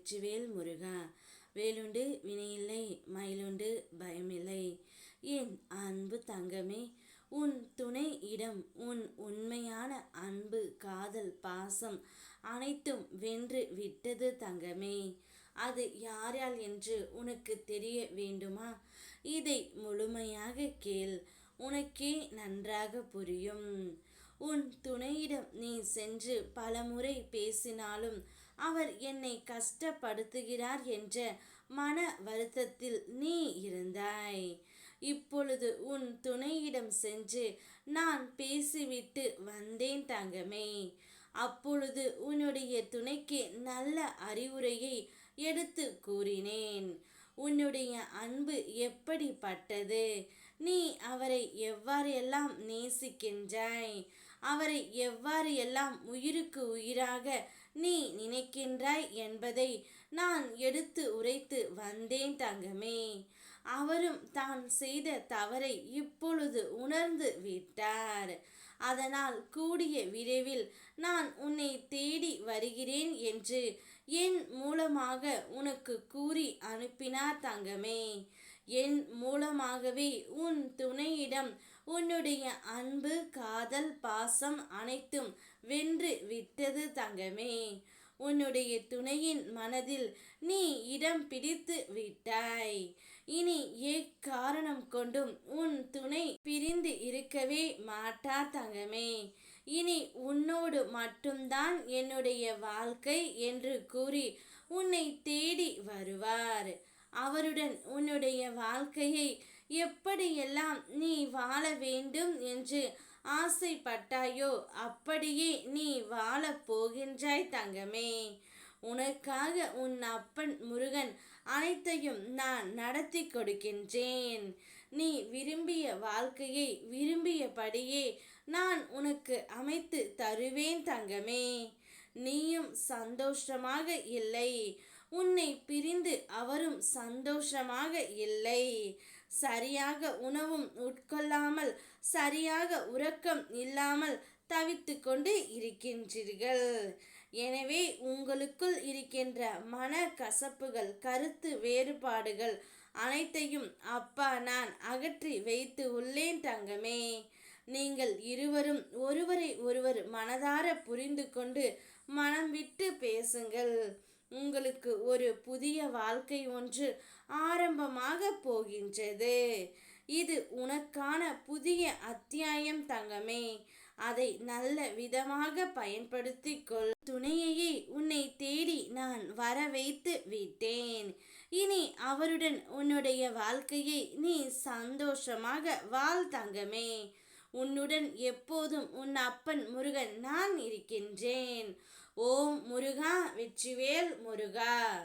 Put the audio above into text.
வெற்றிவேல் முருகா. வேலுண்டு வினையில்லை மயிலுண்டு பயமில்லை. என் அன்பு தங்கமே உன் துணை இடம் உன் உண்மையான அன்பு காதல் பாசம் அனைத்தும் வென்று விட்டது தங்கமே. அது யாரால் என்று உனக்கு தெரிய வேண்டுமா? இதை முழுமையாக கேள் உனக்கே நன்றாக புரியும். உன் துணையிடம் நீ சென்று பலமுறை பேசினாலும் அவர் என்னை கஷ்டப்படுத்துகிறார் என்ற மன வருத்தத்தில் நீ இருந்தாய். இப்பொழுது உன் துணையிடம் சென்று நான் பேசிவிட்டு வந்தேன் தங்கமே. அப்பொழுது உன்னுடைய துணைக்கு நல்ல அறிவுரையை எடுத்து கூறினேன். உன்னுடைய அன்பு எப்படிப்பட்டது? நீ அவரை எவ்வாறெல்லாம் நேசிக்கின்றாய்? அவரை எவ்வாறு எல்லாம் உயிருக்கு உயிராக நீ நினைக்கின்றாய் என்பதை நான் எடுத்து உரைத்து வந்தேன் தங்கமே. அவரும் தான் செய்த தவறை இப்பொழுது உணர்ந்து விட்டார். அதனால் கூடிய விரைவில் நான் உன்னை தேடி வருகிறேன் என்று என் மூலமாக உனக்கு கூறி அனுப்பினார் தங்கமே. என் மூலமாகவே உன் துணையிடம் உன்னுடைய அன்பு காதல் பாசம் அனைத்தும் வென்று விட்டது தங்கமே. உன்னுடைய துணையின் மனதில் நீ இடம் பிடித்து விட்டாய். இனி எக்காரணம் கொண்டும் உன் துணை பிரிந்து இருக்கவே மாட்டார் தங்கமே. இனி உன்னோடு மட்டும்தான் என்னுடைய வாழ்க்கை என்று கூறி உன்னை தேடி வருவார். அவருடன் உன்னுடைய வாழ்க்கையை எப்படியெல்லாம் நீ வாழ வேண்டும் என்று ஆசைப்பட்டாயோ அப்படியே நீ வாழப் போகின்றாய் தங்கமே. உனக்காக உன் அப்பன் முருகன் அனைத்தையும் நான் நடத்தி கொடுக்கின்றேன். நீ விரும்பிய வாழ்க்கையை விரும்பியபடியே நான் உனக்கு அமைத்து தருவேன் தங்கமே. நீயும் சந்தோஷமாக இல்லை. உன்னை பிரிந்து அவரும் சந்தோஷமாக இல்லை. சரியாக உணவும் உட்கொள்ளாமல் சரியாக உறக்கம் இல்லாமல் தவித்து கொண்டு இருக்கின்றீர்கள். எனவே உங்களுக்குள் இருக்கின்ற மன கசப்புகள் கருத்து வேறுபாடுகள் அனைத்தையும் அப்பா நான் அகற்றி வைத்து உள்ளேன் தங்கமே. நீங்கள் இருவரும் ஒருவரை ஒருவர் மனதார புரிந்து கொண்டு மனம் விட்டு பேசுங்கள். உங்களுக்கு ஒரு புதிய வாழ்க்கை ஒன்று ஆரம்பமாக போகின்றது. இது உனக்கான புதிய அத்தியாயம் தங்கமே. அதை நல்ல விதமாக பயன்படுத்தி கொள் துணையையே உன்னை தேடி நான் வர வைத்து விட்டேன். இனி அவருடன் உன்னுடைய வாழ்க்கையை நீ சந்தோஷமாக வாழ் தங்கமே. உன்னுடன் எப்போதும் உன் அப்பன் முருகன் நான் இருக்கின்றேன். ஓம் முருகா வெற்றிவேல் முருகா.